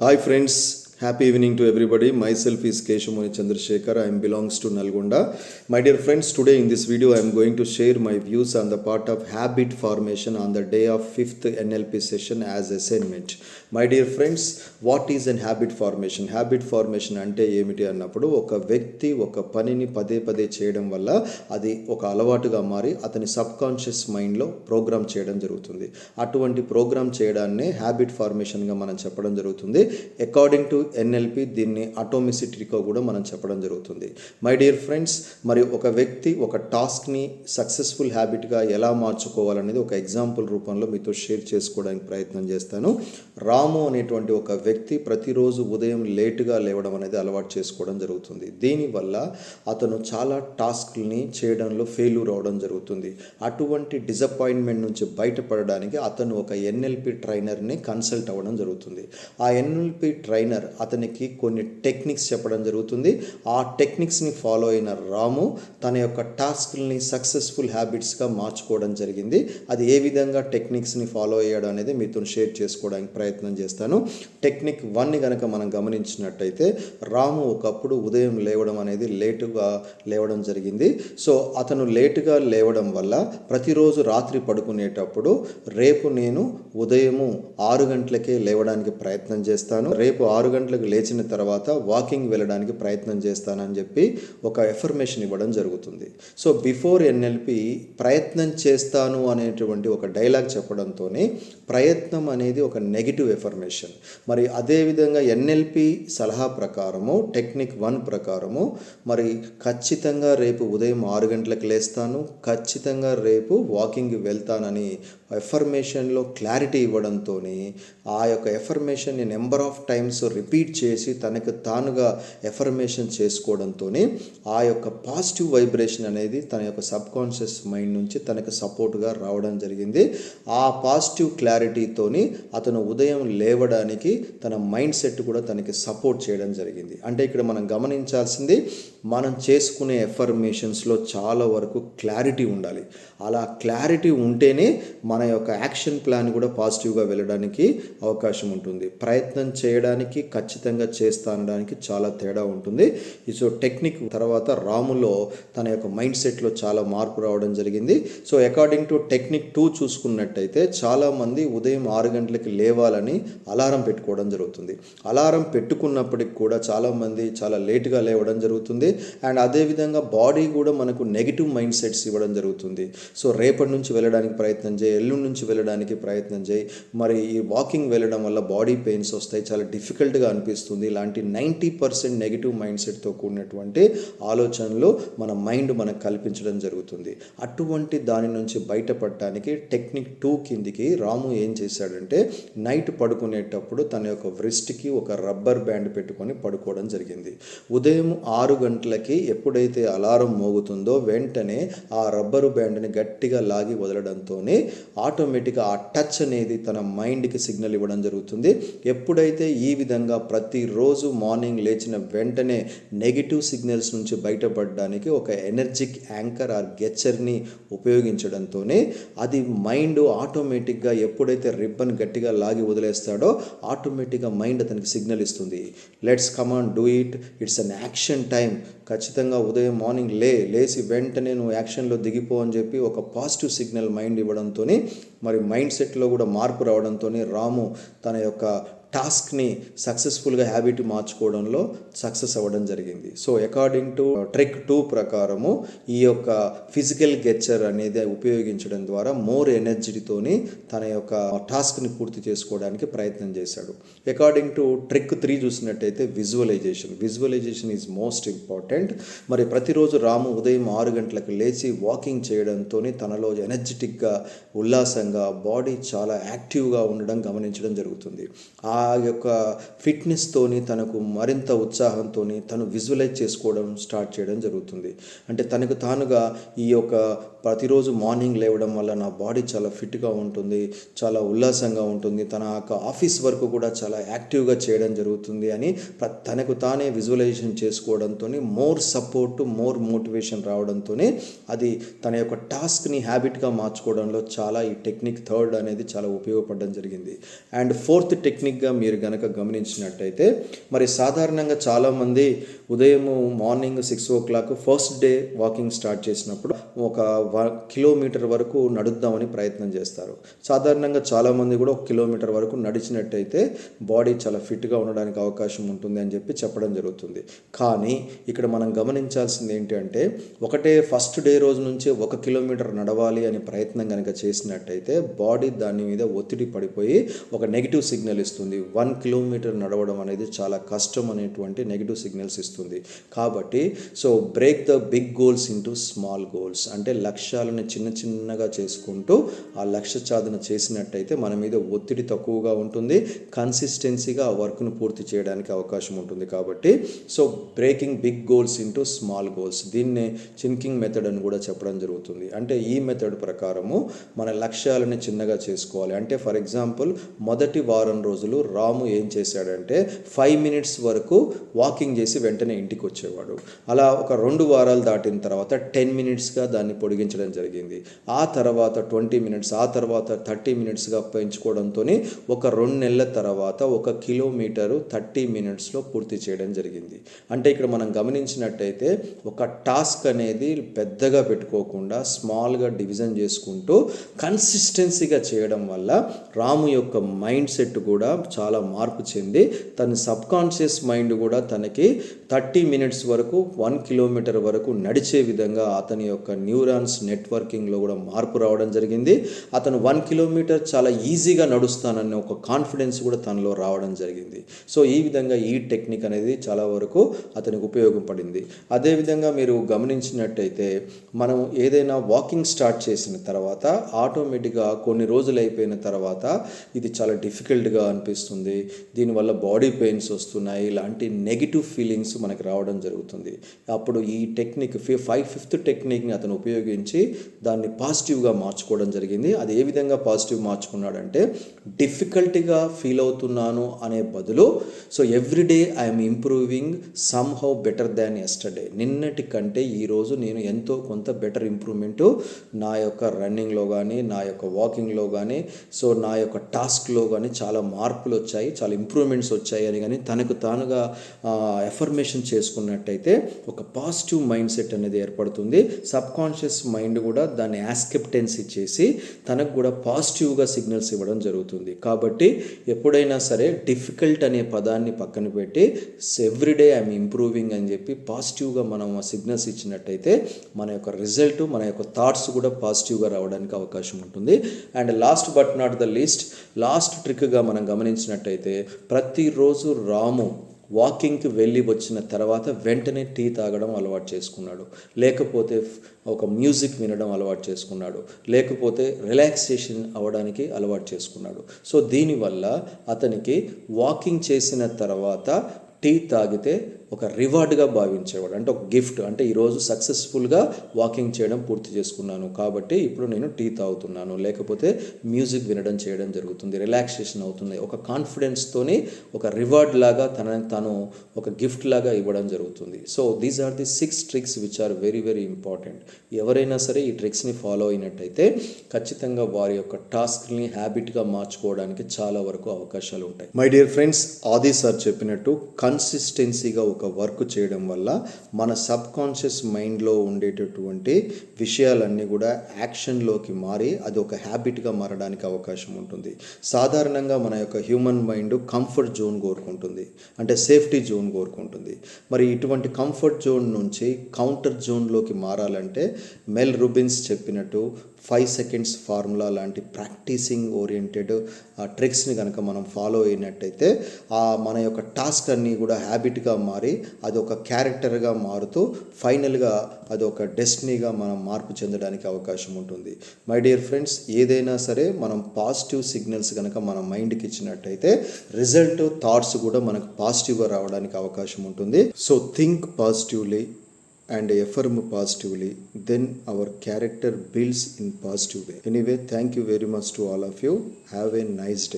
Hi friends happy evening to everybody myself is Keshamuni Chandrashekar I'm belongs to Nalgonda my dear friends today in this video I'm going to share my views on the part of habit formation on the day of fifth NLP session as assignment my dear friends what is an habit formation habit formation అంటే ఏమిటి అన్నప్పుడు ఒక వ్యక్తి ఒక పనిని పదే పదే చేయడం వల్ల అది ఒక అలవాటుగా మారి అతని సబ్ కాన్షియస్ మైండ్లో ప్రోగ్రామ్ చేయడం జరుగుతుంది అటువంటి ప్రోగ్రామ్ చేయడాన్నే హ్యాబిట్ ఫార్మేషన్గా మనం చెప్పడం జరుగుతుంది అకార్డింగ్ టు ఎన్ఎల్పి దీన్ని అటోమిసిటీగా కూడా మనం చెప్పడం జరుగుతుంది. మై డియర్ ఫ్రెండ్స్ మరి ఒక వ్యక్తి ఒక టాస్క్ని సక్సెస్ఫుల్ హ్యాబిట్గా ఎలా మార్చుకోవాలనేది ఒక ఎగ్జాంపుల్ రూపంలో మీతో షేర్ చేసుకోవడానికి ప్రయత్నం చేస్తాను. రాము అనేటువంటి ఒక వ్యక్తి ప్రతిరోజు ఉదయం లేటుగా లేవడం అనేది అలవాటు చేసుకోవడం జరుగుతుంది. దీనివల్ల అతను చాలా టాస్క్ని చేయడంలో ఫెయిల్యూర్ అవడం జరుగుతుంది. అటువంటి డిసప్పాయింట్మెంట్ నుంచి బయటపడడానికి అతను ఒక ఎన్ఎల్పి ట్రైనర్ని కన్సల్ట్ అవ్వడం జరుగుతుంది. ఆ ఎన్ఎల్పి ట్రైనర్ అతనికి కొన్ని టెక్నిక్స్ చెప్పడం జరుగుతుంది. ఆ టెక్నిక్స్ని ఫాలో అయిన రాము తన యొక్క టాస్క్ని సక్సెస్ఫుల్ హ్యాబిట్స్గా మార్చుకోవడం జరిగింది. అది ఏ విధంగా టెక్నిక్స్ని ఫాలో అయ్యాడు అనేది మీతో షేర్ చేసుకోవడానికి ప్రయత్నం చేస్తాను. టెక్నిక్ వన్ని కనుక మనం గమనించినట్టయితే రాము ఒకప్పుడు ఉదయం లేవడం అనేది లేటుగా లేవడం జరిగింది. సో అతను లేటుగా లేవడం వల్ల ప్రతిరోజు రాత్రి పడుకునేటప్పుడు రేపు నేను ఉదయము ఆరు గంటలకే లేవడానికి ప్రయత్నం చేస్తాను. రేపు ఆరు గంటలకు లేచిన తర్వాత వాకింగ్ వెళ్ళడానికి ప్రయత్నం చేస్తానని చెప్పి ఒక ఎఫర్మేషన్ ఇవ్వడం జరుగుతుంది. సో బిఫోర్ ఎన్ఎల్పి ప్రయత్నం చేస్తాను అనేటువంటి ఒక డైలాగ్ చెప్పడంతోనే ప్రయత్నం అనేది ఒక నెగిటివ్ ఎఫర్మేషన్ మరి అదేవిధంగా ఎన్ఎల్పి సలహా ప్రకారము టెక్నిక్ వన్ ప్రకారము మరి ఖచ్చితంగా రేపు ఉదయం ఆరు గంటలకు లేస్తాను ఖచ్చితంగా రేపు వాకింగ్ వెళ్తానని ఎఫర్మేషన్లో క్లారిటీ ఇవ్వడంతో ఆ యొక్క ఎఫర్మేషన్ని నెంబర్ ఆఫ్ టైమ్స్ రిపీట్ చేసి తనకు తానుగా ఎఫర్మేషన్ చేసుకోవడంతో ఆ యొక్క పాజిటివ్ వైబ్రేషన్ అనేది తన యొక్క సబ్ కాన్షియస్ మైండ్ నుంచి తనకు సపోర్ట్గా రావడం జరిగింది. ఆ పాజిటివ్ క్లారిటీతోని అతను ఉదయం లేవడానికి తన మైండ్ సెట్ కూడా తనకి సపోర్ట్ చేయడం జరిగింది. అంటే ఇక్కడ మనం గమనించాల్సింది మనం చేసుకునే ఎఫర్మేషన్స్లో చాలా వరకు క్లారిటీ ఉండాలి. అలా క్లారిటీ ఉంటేనే మన యొక్క యాక్షన్ ప్లాన్ కూడా పాజిటివ్గా వెళ్ళడానికి అవకాశం ఉంటుంది. ప్రయత్నం చేయడానికి ఖచ్చితంగా చేస్తా అనడానికి చాలా తేడా ఉంటుంది. సో టెక్నిక్ తర్వాత రాములో తన యొక్క మైండ్ సెట్లో చాలా మార్పు రావడం జరిగింది. So according to technique two చూసుకున్నట్టయితే చాలామంది ఉదయం ఆరు గంటలకి లేవాలని అలారం పెట్టుకోవడం జరుగుతుంది. అలారం పెట్టుకున్నప్పటికి కూడా చాలామంది చాలా లేటుగా లేవడం జరుగుతుంది. అండ్ అదేవిధంగా బాడీ కూడా మనకు నెగిటివ్ మైండ్ సెట్స్ ఇవ్వడం జరుగుతుంది. సో రేపటి నుంచి వెళ్ళడానికి ప్రయత్నం చేయి ఎల్లుండి నుంచి వెళ్ళడానికి ప్రయత్నం చేయి. మరి ఈ వాకింగ్ వెళ్ళడం వల్ల బాడీ పెయిన్స్ వస్తాయి చాలా డిఫికల్ట్గా అనిపిస్తుంది. ఇలాంటి నైంటీ పర్సెంట్ నెగిటివ్ మైండ్ సెట్తో కూడినటువంటి ఆలోచనలు మన మైండ్ మనకు కల్పించడం జరుగుతుంది. అటువంటి దాని నుంచి బయటపడటానికి టెక్నిక్ టూ కిందికి రాము ఏం చేశాడంటే నైట్ పడుకునేటప్పుడు తన యొక్క వ్రిస్ట్కి ఒక రబ్బర్ బ్యాండ్ పెట్టుకొని పడుకోవడం జరిగింది. ఉదయం ఆరు గంటల గంటలకి ఎప్పుడైతే అలారం మోగుతుందో వెంటనే ఆ రబ్బరు బ్యాండ్ని గట్టిగా లాగి వదలడంతో ఆటోమేటిక్గా ఆ టచ్ అనేది తన మైండ్కి సిగ్నల్ ఇవ్వడం జరుగుతుంది. ఎప్పుడైతే ఈ విధంగా ప్రతిరోజు మార్నింగ్ లేచిన వెంటనే నెగిటివ్ సిగ్నల్స్ నుంచి బయటపడడానికి ఒక ఎనర్జిక్ యాంకర్ ఆర్ గెచ్చర్ని ఉపయోగించడంతోనే అది మైండ్ ఆటోమేటిక్గా ఎప్పుడైతే రిబ్బన్ గట్టిగా లాగి వదిలేస్తాడో ఆటోమేటిక్గా మైండ్ అతనికి సిగ్నల్ ఇస్తుంది. Let's come on do it. It's an action time ఖచ్చితంగా ఉదయం మార్నింగ్ లే లేచి వెంటనే నువ్వు యాక్షన్లో దిగిపో అని చెప్పి ఒక పాజిటివ్ సిగ్నల్ మైండ్ ఇవ్వడంతో మరి మైండ్ సెట్లో కూడా మార్పు రావడంతో రాము తన యొక్క టాస్క్ని సక్సెస్ఫుల్గా హ్యాబిట్ మార్చుకోవడంలో సక్సెస్ అవ్వడం జరిగింది. So according to trick two ప్రకారము ఈ యొక్క ఫిజికల్ గెచ్చర్ అనేది ఉపయోగించడం ద్వారా మోర్ ఎనర్జీతోని తన యొక్క టాస్క్ని పూర్తి చేసుకోవడానికి ప్రయత్నం చేశాడు. అకార్డింగ్ టు ట్రెక్ త్రీ చూసినట్టయితే visualization visualization is most important మరి ప్రతిరోజు రాము ఉదయం ఆరు గంటలకు లేచి వాకింగ్ చేయడంతో తనలో ఎనర్జెటిక్గా ఉల్లాసంగా బాడీ చాలా యాక్టివ్గా ఉండడం గమనించడం జరుగుతుంది. ఆ ఆ యొక్క ఫిట్నెస్తోని తనకు మరింత ఉత్సాహంతో తను విజువలైజ్ చేసుకోవడం స్టార్ట్ చేయడం జరుగుతుంది. అంటే తనకు తానుగా ఈ యొక్క ప్రతిరోజు మార్నింగ్ లేవడం వల్ల నా బాడీ చాలా ఫిట్గా ఉంటుంది చాలా ఉల్లాసంగా ఉంటుంది తన యొక్క ఆఫీస్ వర్క్ కూడా చాలా యాక్టివ్గా చేయడం జరుగుతుంది అని ప్ర- తనకు తానే విజువలైజేషన్ చేసుకోవడంతో మోర్ సపోర్ట్ మోర్ మోటివేషన్ రావడంతో అది తన యొక్క టాస్క్ని హ్యాబిట్గా మార్చుకోవడంలో చాలా ఈ టెక్నిక్ థర్డ్ అనేది చాలా ఉపయోగపడడం జరిగింది. అండ్ ఫోర్త్ టెక్నిక్గా టెక్నిక్గా మీరు గనక గమనించినట్టయితే మరి సాధారణంగా చాలామంది ఉదయం morning six o'clock first day walking start చేసినప్పుడు ఒక వ- కిలోమీటర్ వరకు నడుద్దామని ప్రయత్నం చేస్తారు. సాధారణంగా చాలామంది కూడా ఒక కిలోమీటర్ వరకు నడిచినట్టయితే బాడీ చాలా ఫిట్గా ఉండడానికి అవకాశం ఉంటుంది అని చెప్పి చెప్పడం జరుగుతుంది. కానీ ఇక్కడ మనం గమనించాల్సింది ఏంటంటే ఒకటే ఫస్ట్ డే రోజు నుంచే ఒక కిలోమీటర్ నడవాలి అనే ప్రయత్నం కనుక చేసినట్టయితే బాడీ దాని మీద ఒత్తిడి పడిపోయి ఒక నెగిటివ్ సిగ్నల్ ఇస్తుంది. వన్ కిలోమీటర్ నడవడం అనేది చాలా కష్టం అనేటువంటి నెగిటివ్ సిగ్నల్స్ ఇస్తుంది. కాబట్టి so break the big goals into small goals అంటే లక్ష్యాలను చిన్న చిన్నగా చేసుకుంటూ ఆ లక్ష్య సాధన చేసినట్టయితే మన మీద ఒత్తిడి తక్కువగా ఉంటుంది. కన్సిస్టెన్సీగా ఆ వర్క్ను పూర్తి చేయడానికి అవకాశం ఉంటుంది కాబట్టి so breaking big goals into small goals దీన్నే చింకింగ్ మెథడ్ అని కూడా చెప్పడం జరుగుతుంది. అంటే ఈ మెథడ్ ప్రకారము మన లక్ష్యాలని చిన్నగా చేసుకోవాలి. అంటే ఫర్ ఎగ్జాంపుల్ మొదటి వారం రోజులు రాము ఏం చేశాడంటే ఫైవ్ మినిట్స్ వరకు వాకింగ్ చేసి వెంటనే ఇంటికి వచ్చేవాడు. అలా ఒక రెండు వారాలు దాటిన తర్వాత టెన్ మినిట్స్గా దాన్ని పొడిగించడం జరిగింది. ఆ తర్వాత ట్వంటీ మినిట్స్ ఆ తర్వాత థర్టీ మినిట్స్గా పెంచుకోవడంతో ఒక రెండు నెలల తర్వాత ఒక కిలోమీటరు థర్టీ మినిట్స్లో పూర్తి చేయడం జరిగింది. అంటే ఇక్కడ మనం గమనించినట్టయితే ఒక టాస్క్ అనేది పెద్దగా పెట్టుకోకుండా స్మాల్గా డివిజన్ చేసుకుంటూ కన్సిస్టెన్సీగా చేయడం వల్ల రాము యొక్క మైండ్ సెట్ కూడా చాలా మార్పు చెంది తన సబ్ కాన్షియస్ మైండ్ కూడా తనకి థర్టీ మినిట్స్ వరకు వన్ కిలోమీటర్ వరకు నడిచే విధంగా అతని యొక్క న్యూరాన్స్ నెట్వర్కింగ్లో కూడా మార్పు రావడం జరిగింది. అతను వన్ కిలోమీటర్ చాలా ఈజీగా నడుస్తానన్న ఒక కాన్ఫిడెన్స్ కూడా తనలో రావడం జరిగింది. సో ఈ విధంగా ఈ టెక్నిక్ అనేది చాలా వరకు అతనికి ఉపయోగపడింది. అదేవిధంగా మీరు గమనించినట్టయితే మనం ఏదైనా వాకింగ్ స్టార్ట్ చేసిన తర్వాత ఆటోమేటిక్గా కొన్ని రోజులు అయిపోయిన తర్వాత ఇది చాలా డిఫికల్ట్గా అనిపిస్తుంది. దీనివల్ల బాడీ పెయిన్స్ వస్తున్నాయి. ఇలాంటి నెగిటివ్ ఫీలింగ్స్ మనకి రావడం జరుగుతుంది. అప్పుడు ఈ టెక్నిక్ ఫి ఫైవ్ ఫిఫ్త్ టెక్నిక్ని అతను ఉపయోగించి దాన్ని పాజిటివ్గా మార్చుకోవడం జరిగింది. అది ఏ విధంగా పాజిటివ్ మార్చుకున్నాడంటే డిఫికల్ట్గా ఫీల్ అవుతున్నాను అనే బదులు so everyday I'm improving somehow better than yesterday నిన్నటి కంటే ఈరోజు నేను ఎంతో కొంత బెటర్ ఇంప్రూవ్మెంట్ నా యొక్క రన్నింగ్లో కానీ నా యొక్క వాకింగ్లో కానీ సో నా యొక్క టాస్క్లో కానీ చాలా మార్పులు వచ్చాయి చాలా ఇంప్రూవ్మెంట్స్ వచ్చాయి అని కానీ తనకు తానుగా ఎఫర్మేషన్ చేసుకున్నట్టయితే ఒక పాజిటివ్ మైండ్ సెట్ అనేది ఏర్పడుతుంది. సబ్ కాన్షియస్ మైండ్ కూడా దాన్ని యాస్కెప్టెన్సీ చేసి తనకు కూడా పాజిటివ్గా సిగ్నల్స్ ఇవ్వడం జరుగుతుంది. కాబట్టి ఎప్పుడైనా సరే డిఫికల్ట్ అనే పదాన్ని పక్కన పెట్టి ఎవ్రీడే ఐఎమ్ ఇంప్రూవింగ్ అని చెప్పి పాజిటివ్గా మనం సిగ్నల్స్ ఇచ్చినట్టయితే మన యొక్క రిజల్ట్ మన యొక్క థాట్స్ కూడా పాజిటివ్గా రావడానికి అవకాశం ఉంటుంది. And last but not the least last ట్రిక్గా మనం గమనించినట్టయితే ప్రతిరోజు రాము వాకింగ్కి వెళ్ళి వచ్చిన తర్వాత వెంటనే టీ తాగడం అలవాటు చేసుకున్నాడు. లేకపోతే ఒక మ్యూజిక్ వినడం అలవాటు చేసుకున్నాడు. లేకపోతే రిలాక్సేషన్ అవ్వడానికి అలవాటు చేసుకున్నాడు. సో దీనివల్ల అతనికి వాకింగ్ చేసిన తర్వాత టీ తాగితే ఒక రివార్డ్గా భావించేవాడు. అంటే ఒక గిఫ్ట్. అంటే ఈరోజు సక్సెస్ఫుల్గా వాకింగ్ చేయడం పూర్తి చేసుకున్నాను. కాబట్టి ఇప్పుడు నేను టీ తాగుతున్నాను. లేకపోతే మ్యూజిక్ వినడం చేయడం జరుగుతుంది. రిలాక్సేషన్ అవుతుంది. ఒక కాన్ఫిడెన్స్తోని ఒక రివార్డ్ లాగా తన తను ఒక గిఫ్ట్ లాగా ఇవ్వడం జరుగుతుంది. So these are the six tricks which are very very important ఎవరైనా సరే ఈ ట్రిక్స్ని ఫాలో అయినట్టయితే ఖచ్చితంగా వారి యొక్క టాస్క్ని హ్యాబిట్గా మార్చుకోవడానికి చాలా వరకు అవకాశాలు ఉంటాయి my dear friends Aadi sir చెప్పినట్టు కన్సిస్టెన్సీగా ఒక వర్క్ చేయడం వల్ల మన సబ్ కాన్షియస్ మైండ్లో ఉండేటటువంటి విషయాలన్నీ కూడా యాక్షన్లోకి మారి అది ఒక హ్యాబిట్గా మారడానికి అవకాశం ఉంటుంది. సాధారణంగా మన యొక్క హ్యూమన్ మైండ్ కంఫర్ట్ జోన్ కోరుకుంటుంది. అంటే సేఫ్టీ జోన్ కోరుకుంటుంది. మరి ఇటువంటి కంఫర్ట్ జోన్ నుంచి కౌంటర్ జోన్లోకి మారాలంటే మెల్ రుబిన్స్ చెప్పినట్టు ఫైవ్ సెకండ్స్ ఫార్ములా లాంటి ప్రాక్టీసింగ్ ఓరియంటెడ్ ట్రిక్స్ని కనుక మనం ఫాలో అయినట్టయితే మన యొక్క టాస్క్ అన్నీ కూడా హ్యాబిట్గా మారి మారి అది ఒక క్యారెక్టర్గా మారుతూ ఫైనల్గా అది ఒక డెస్టినీగా మనం మార్పు చెందడానికి అవకాశం ఉంటుంది మై డియర్ ఫ్రెండ్స్ ఏదైనా సరే మనం పాజిటివ్ సిగ్నల్స్ కనుక మన మైండ్కి ఇచ్చినట్టయితే రిజల్ట్ థాట్స్ కూడా మనకు పాజిటివ్గా రావడానికి అవకాశం ఉంటుంది so think positively and affirm positively, then our character builds in positive way. Anyway, thank you very much to all of you. Have a nice day.